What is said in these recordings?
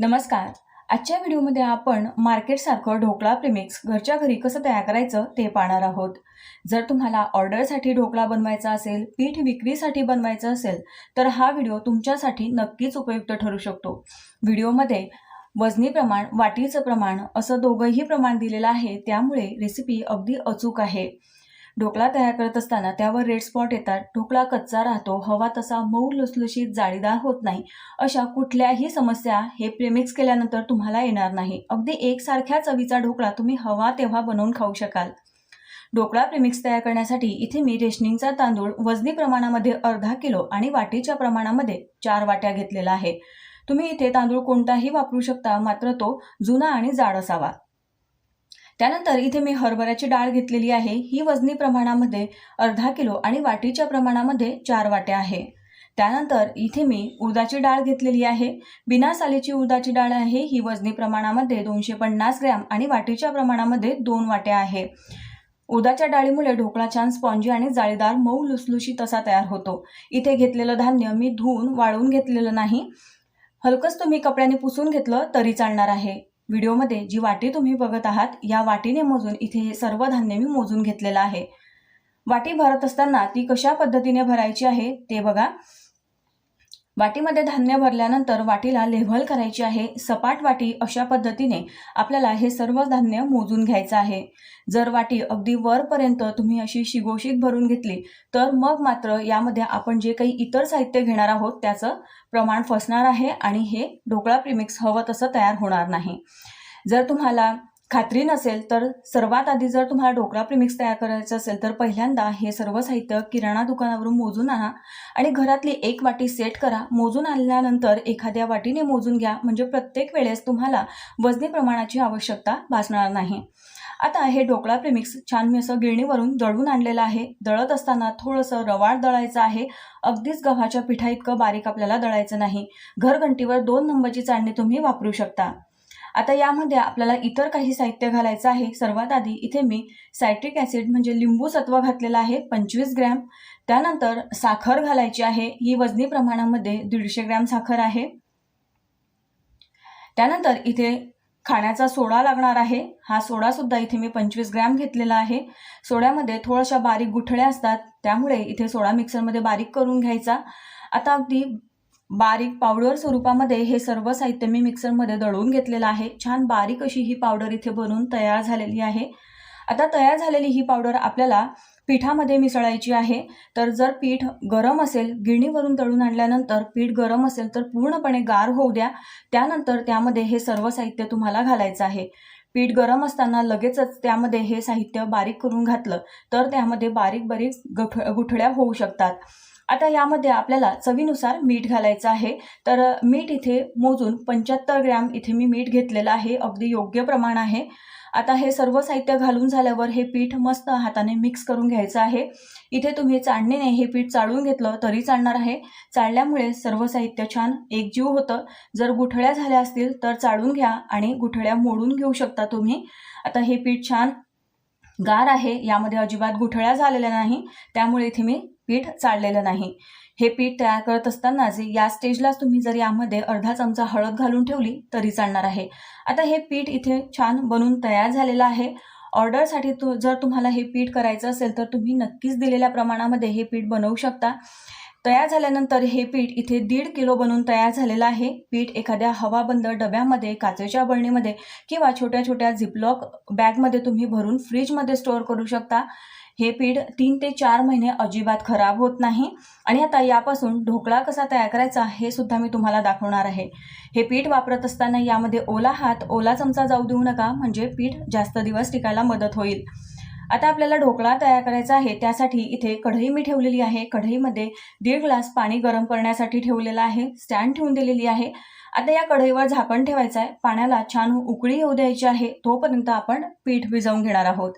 नमस्कार. आजच्या व्हिडिओमध्ये आपण मार्केटसारखं ढोकळा प्रिमिक्स घरच्या घरी कसं तयार करायचं ते पाहणार आहोत. जर तुम्हाला ऑर्डरसाठी ढोकळा बनवायचा असेल पीठ विक्रीसाठी बनवायचं असेल तर हा व्हिडिओ तुमच्यासाठी नक्कीच उपयुक्त ठरू शकतो. व्हिडिओमध्ये वजनी प्रमाण वाटीचं प्रमाण असं दोघंही प्रमाण दिलेलं आहे त्यामुळे रेसिपी अगदी अचूक आहे. ढोकळा तयार करत असताना त्यावर रेड स्पॉट येतात. ढोकळा कच्चा राहतो हवा तसा मऊ लुसलुशीत जाळीदार होत नाही. अशा कुठल्याही समस्या हे प्रेमिक्स केल्यानंतर तुम्हाला येणार नाही. अगदी एकसारख्या चवीचा ढोकळा तुम्ही हवा तेव्हा बनवून खाऊ शकाल. ढोकळा प्रेमिक्स तयार करण्यासाठी इथे मी रेशनिंगचा तांदूळ वजनी प्रमाणामध्ये अर्धा किलो आणि वाटीच्या प्रमाणामध्ये चार वाट्या घेतलेला आहे. तुम्ही इथे तांदूळ कोणताही वापरू शकता मात्र तो जुना आणि जाड असावा. त्यानंतर इथे मी हरभऱ्याची डाळ घेतलेली आहे. ही वजनी प्रमाणामध्ये अर्धा किलो आणि वाटीच्या प्रमाणामध्ये चार वाट्या आहे. त्यानंतर इथे मी उडदाची डाळ घेतलेली आहे. बिना सालीची उडदाची डाळ आहे. ही वजनी प्रमाणामध्ये दोनशे पन्नास ग्रॅम आणि वाटीच्या प्रमाणामध्ये दोन वाट्या आहे. उडदाच्या डाळीमुळे ढोकळा छान स्पॉन्जी आणि जाळीदार मऊ लुसलुशीत असा तयार होतो. इथे घेतलेलं धान्य मी धुवून वाळवून घेतलेलं नाही. हलकंच तुम्ही कपड्याने पुसून घेतलं तरी चालणार आहे. व्हिडिओमध्ये जी वाटी तुम्ही बघत आहात या वाटीने मोजून इथे हे सर्व धान्य मी मोजून घेतलेलं आहे. वाटी भरत असताना ती कशा पद्धतीने भरायची आहे ते बघा. वाटीमध्ये धान्य भरल्यानंतर वाटीला लेव्हल करायची आहे सपाट वाटी अशा पद्धतीने आपल्याला हे सर्व धान्य मोजून घ्यायचं आहे. जर वाटी अगदी वरपर्यंत तुम्ही अशी शिगोशीत भरून घेतली तर मग मात्र यामध्ये आपण जे काही इतर साहित्य घेणार आहोत त्याचं प्रमाण फसणार आहे आणि हे ढोकळा प्रिमिक्स हवं तसं तयार होणार नाही. जर तुम्हाला खात्री नसेल तर सर्वात आधी जर तुम्हाला ढोकळा प्रिमिक्स तयार करायचं असेल तर पहिल्यांदा हे सर्व साहित्य किराणा दुकानावरून मोजून आणा आणि घरातली एक वाटी सेट करा. मोजून आणल्यानंतर एखाद्या वाटीने मोजून घ्या. म्हणजे प्रत्येक वेळेस तुम्हाला वजनी प्रमाणाची आवश्यकता भासणार नाही. आता हे ढोकळा प्रेमिक्स छान मी असं गिरणीवरून दळून आणलेलं आहे. दळत असताना थोडंसं रवाळ दळायचं आहे. अगदीच गव्हाच्या पिठा इतकं बारीक आपल्याला दळायचं नाही. घरघंटीवर दोन नंबरची चाळणी तुम्ही वापरू शकता. आता यामध्ये आपल्याला इतर काही साहित्य घालायचं आहे. सर्वात आधी इथे मी सायट्रिक ॲसिड म्हणजे लिंबू सत्व घातलेलं आहे पंचवीस ग्रॅम. त्यानंतर साखर घालायची आहे. ही वजनी प्रमाणामध्ये दीडशे ग्रॅम साखर आहे. त्यानंतर इथे खाण्याचा सोडा लागणार आहे. हा सोडासुद्धा इथे मी पंचवीस ग्रॅम घेतलेला आहे. सोड्यामध्ये थोड्याशा बारीक गुठळ्या असतात. त्यामुळे इथे सोडा मिक्सरमध्ये बारीक करून घ्यायचा. आता अगदी बारीक पावडर स्वरूपामध्ये हे सर्व साहित्य मी मिक्सरमध्ये दळून घेतलेलं आहे. छान बारीक अशी ही पावडर इथे बनवून तयार झालेली आहे. आता तयार झालेली ही पावडर आपल्याला पिठामध्ये मिसळायची आहे. तर जर पीठ गरम असेल गिरणीवरून तळून आणल्यानंतर पीठ गरम असेल तर पूर्णपणे गार होऊ द्या. त्यानंतर त्यामध्ये हे सर्व साहित्य तुम्हाला घालायचं आहे. पीठ गरम असताना लगेचच त्यामध्ये हे साहित्य बारीक करून घातलं तर त्यामध्ये बारीक बारीक गुठ गुठळ्या होऊ शकतात. आता यामध्ये आपल्याला चवीनुसार मीठ घालायचं आहे. तर मीठ इथे मोजून पंच्याहत्तर ग्रॅम इथे मी मीठ घेतलेलं आहे. अगदी योग्य प्रमाण आहे. आता हे सर्व साहित्य घालून झाल्यावर हे पीठ मस्त हाताने मिक्स करून घ्यायचं आहे. इथे तुम्ही चाळणीने हे पीठ चाळून घेतलं तरी चालणार आहे. चाळल्यामुळे सर्व साहित्य छान एकजीव होतं. जर गुठळ्या झाल्या असतील तर चाळून घ्या आणि गुठळ्या मोडून घेऊ शकता तुम्ही. आता हे पीठ छान गार आहे. यामध्ये अजिबात गुठळ्या झालेल्या नाही. त्यामुळे इथे मी पीठ चाळलेलं नाही. हे पीठ तयार करत असतानाच या स्टेजलाच तुम्ही जर यामध्ये अर्धा चमचा हळद घालून ठेवली तरी चालणार आहे. आता हे पीठ इथे छान बनून तयार झालेलं आहे. ऑर्डरसाठी तु जर तुम्हाला हे पीठ करायचं असेल तर तुम्ही नक्कीच दिलेल्या प्रमाणामध्ये हे पीठ बनवू शकता. तयार झाल्यानंतर हे पीठ इथे दीड किलो बनवून तयार झालेलं आहे. पीठ एखाद्या हवाबंद डब्यामध्ये काचेच्या बळणीमध्ये किंवा छोट्या छोट्या झिपलॉक बॅगमध्ये तुम्ही भरून फ्रीजमध्ये स्टोअर करू शकता. हे पीठ तीन ते चार महिने अजिबात खराब होत नाही. आणि आता यापासून ढोकळा कसा तयार करायचा हे सुद्धा मी तुम्हाला दाखवणार आहे. हे पीठ वापरत असताना यामध्ये ओला हात ओला चमचा जाऊ देऊ नका म्हणजे पीठ जास्त दिवस टिकायला मदत होईल. आता आपल्याला ढोकळा तयार करायचा आहे त्यासाठी इथे कढई मी ठेवलेली आहे. कढईमध्ये दीड ग्लास पाणी गरम करण्यासाठी ठेवलेलं आहे स्टँड ठेवून दिलेली आहे. आता या कढईवर झाकण ठेवायचं आहे. पाण्याला छान उकळी येऊ द्यायची आहे तोपर्यंत आपण पीठ भिजवून घेणार आहोत.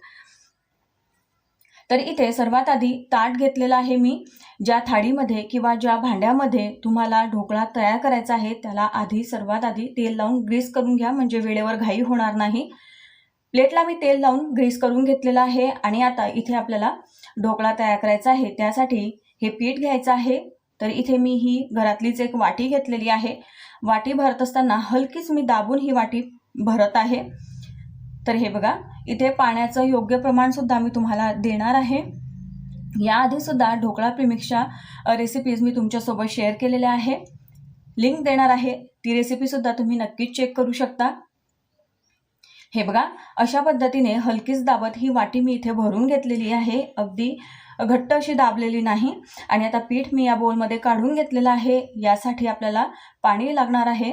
तर इथे सर्वात आधी ताट घेतलेलं आहे मी. ज्या थाळीमध्ये किंवा ज्या भांड्यामध्ये तुम्हाला ढोकळा तयार करायचा आहे त्याला आधी सर्वात आधी तेल लावून ग्रीस करून घ्या म्हणजे वेळेवर घाई होणार नाही. प्लेटला मी तेल लावून ग्रीस करून घेतलेलं आहे आणि आता इथे आपल्याला ढोकळा तयार करायचा आहे. त्यासाठी हे पीठ घ्यायचं आहे. तर इथे मी ही घरातलीच एक वाटी घेतलेली आहे. वाटी भरत असताना हलकीच मी दाबून ही वाटी भरत आहे. तर हे बघा इथे पाण्याचं योग्य प्रमाणसुद्धा मी तुम्हाला देणार आहे. याआधीसुद्धा ढोकळा प्रिमिक्सच्या रेसिपीज मी तुमच्यासोबत शेअर केलेल्या आहे. लिंक देणार आहे. ती रेसिपीसुद्धा तुम्ही नक्कीच चेक करू शकता. हे बघा अशा पद्धतीने हलकीच दाबत ही वाटी मी इथे भरून घेतलेली आहे. अगदी घट्ट अशी दाबलेली नाही. आणि आता पीठ मी या बोलमध्ये काढून घेतलेलं आहे. यासाठी आपल्याला पाणी लागणार आहे.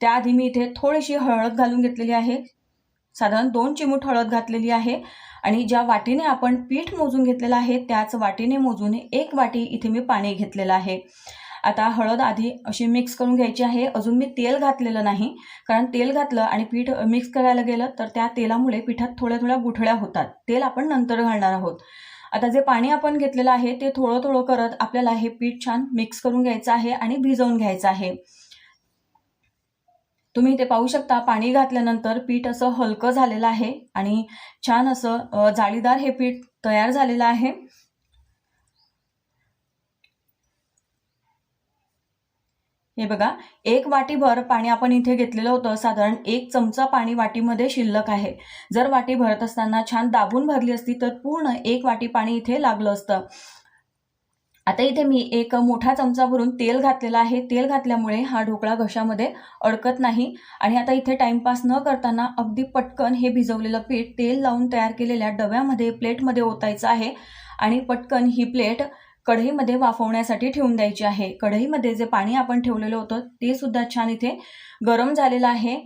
त्याआधी मी इथे थोडीशी हळद घालून घेतलेली आहे. साधारण दोन चिमूट हळद घातलेली आहे आणि ज्या वाटीने आपण पीठ मोजून घेतलेलं आहे त्याच वाटीने मोजून एक वाटी इथे मी पाणी घेतलेलं आहे. आता हळद आधी अशी मिक्स करून घ्यायची आहे. अजून मी तेल घातलेलं नाही कारण तेल घातलं आणि पीठ मिक्स करायला गेलं तर त्या तेलामुळे पिठात थोड्या थोड्या गुठळ्या होतात. तेल आपण नंतर घालणार आहोत. आता जे पाणी आपण घेतलेलं आहे ते थोडं थोडं करत आपल्याला हे पीठ छान मिक्स करून घ्यायचं आहे आणि भिजवून घ्यायचं आहे. तुम्ही इथे पाहू शकता पाणी घातल्यानंतर पीठ असं हलकं झालेलं आहे आणि छान असं जाळीदार हे पीठ तयार झालेलं आहे. हे बघा एक वाटीभर पाणी आपण इथे घेतलेलं होतं. साधारण एक चमचा पाणी वाटीमध्ये शिल्लक आहे. जर वाटी भरत असताना छान दाबून भरली असती तर पूर्ण एक वाटी पाणी इथे लागलं असतं. आता इथे मी एक मोठा चमचा भरून तेल घातलेलं आहे. तेल घातल्यामुळे हा ढोकळा घशामध्ये अडकत नाही. आणि आता इथे टाइमपास न करताना अगदी पटकन हे भिजवलेलं पीठ तेल लावून तयार केलेल्या डब्यामध्ये प्लेटमध्ये ओतायचं आहे. आणि पटकन ही प्लेट कढईमध्ये वाफवण्यासाठी ठेवून द्यायची आहे. कढईमध्ये जे पाणी आपण ठेवलेलं होतं ते सुद्धा छान इथे गरम झालेलं आहे.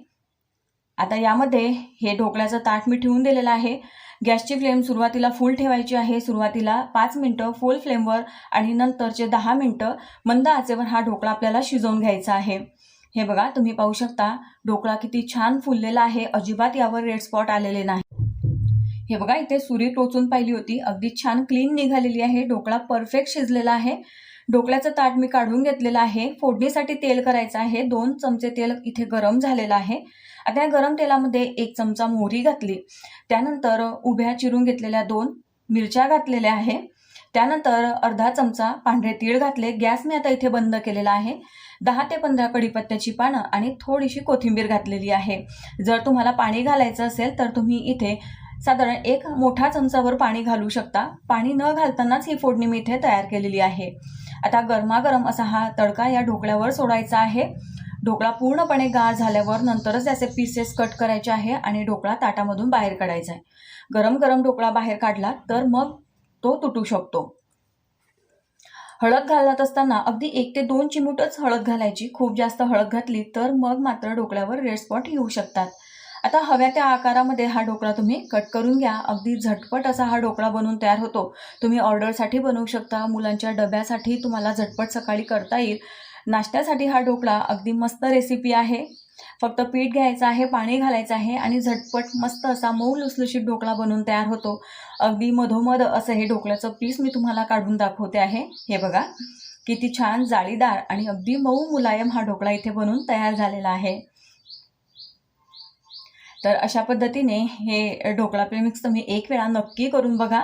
आता यामध्ये हे ढोकळ्याचं ताट मी ठेवून दिलेलं आहे. गॅसची फ्लेम सुरुवातीला फुल ठेवायची आहे. सुरुवातीला पाच मिनटं फुल फ्लेमवर आणि नंतरचे दहा मिनटं मंद आचेवर हा ढोकळा आपल्याला शिजवून घ्यायचा आहे. हे बघा तुम्ही पाहू शकता ढोकळा किती छान फुललेला आहे. अजिबात यावर रेड स्पॉट आलेले नाही. हे बघा इथे सुरी टोचून पाहिली होती. अगदी छान क्लीन निघालेली आहे. ढोकळा परफेक्ट शिजलेला आहे. ढोकळ्याचं ताट मी काढून घेतलेलं आहे. फोडणीसाठी तेल करायचं आहे. दोन चमचे तेल इथे गरम झालेलं आहे. आता या गरम तेलामध्ये एक चमचा मोहरी घातली. त्यानंतर उभ्या चिरून घेतलेल्या दोन मिरच्या घातलेल्या आहे. त्यानंतर अर्धा चमचा पांढरे तीळ घातले. गॅस मी आता इथे बंद केलेला आहे. दहा ते पंधरा कढीपत्त्याची पानं आणि थोडीशी कोथिंबीर घातलेली आहे. जर तुम्हाला पाणी घालायचं असेल तर तुम्ही इथे साधारण एक मोठा चमचावर पाणी घालू शकता. पाणी न घालतानाच ही फोडणी मी इथे तयार केलेली आहे. आता गरमागरम असा हा तडका या ढोकळ्यावर सोडायचा आहे. ढोकळा पूर्णपणे गार झाल्यावर नंतरच त्याचे पीसेस कट करायचे आहे आणि ढोकळा ताटामधून बाहेर काढायचा आहे. गरम गरम ढोकळा बाहेर काढला तर मग तो तुटू शकतो. हळद घालत असताना अगदी एक ते दोन चिमूटच हळद घालायची. खूप जास्त हळद घातली तर मग मात्र ढोकळ्यावर रेड स्पॉट येऊ शकतात. आता हव्या त्या आकारामध्ये हा ढोकळा तुम्ही कट करून घ्या. अगदी झटपट असा हा ढोकळा बनवून तयार होतो. तुम्ही ऑर्डरसाठी बनवू शकता. मुलांच्या डब्यासाठी तुम्हाला झटपट सकाळी करता येईल. नाश्त्यासाठी हा ढोकळा अगदी मस्त रेसिपी आहे. फक्त पीठ घ्यायचं आहे पाणी घालायचं आहे आणि झटपट मस्त असा मऊ लुसलुशीत ढोकळा बनवून तयार होतो. अगदी मधोमध असं हे ढोकळ्याचं पीस मी तुम्हाला काढून दाखवते आहे. हे बघा किती छान जाळीदार आणि अगदी मऊ मुलायम हा ढोकळा इथे बनून तयार झालेला आहे. तर अशा पद्धतीने हे ढोकळा प्रेमिक्स तुम्ही एक वेळा नक्की करून बघा.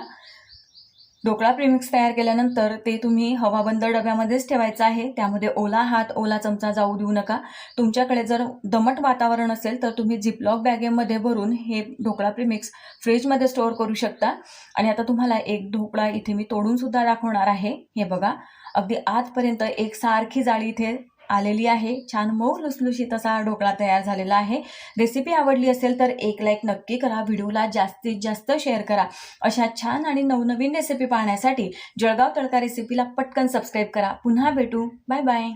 ढोकळा प्रेमिक्स तयार केल्यानंतर ते तुम्ही हवाबंद डब्यामध्येच ठेवायचं आहे. त्यामध्ये ओला हात ओला चमचा जाऊ देऊ नका. तुमच्याकडे जर दमट वातावरण असेल तर तुम्ही झिपलॉक बॅगेमध्ये भरून हे ढोकळा प्रेमिक्स फ्रीजमध्ये स्टोअर करू शकता. आणि आता तुम्हाला एक ढोकळा इथे मी तोडूनसुद्धा दाखवणार आहे. हे बघा अगदी आजपर्यंत एक सारखी जाळी इथे आलेली आहे. छान मऊ लुसलुशीत असा हा ढोकळा तयार झालेला आहे. रेसिपी आवडली असेल तर एक लाईक नक्की करा. व्हिडिओला जास्तीत जास्त शेअर करा. अशा छान आणि नवनवीन रेसिपी पाहण्यासाठी जळगाव तडका रेसिपीला पटकन सबस्क्राईब करा. पुन्हा भेटू. Bye bye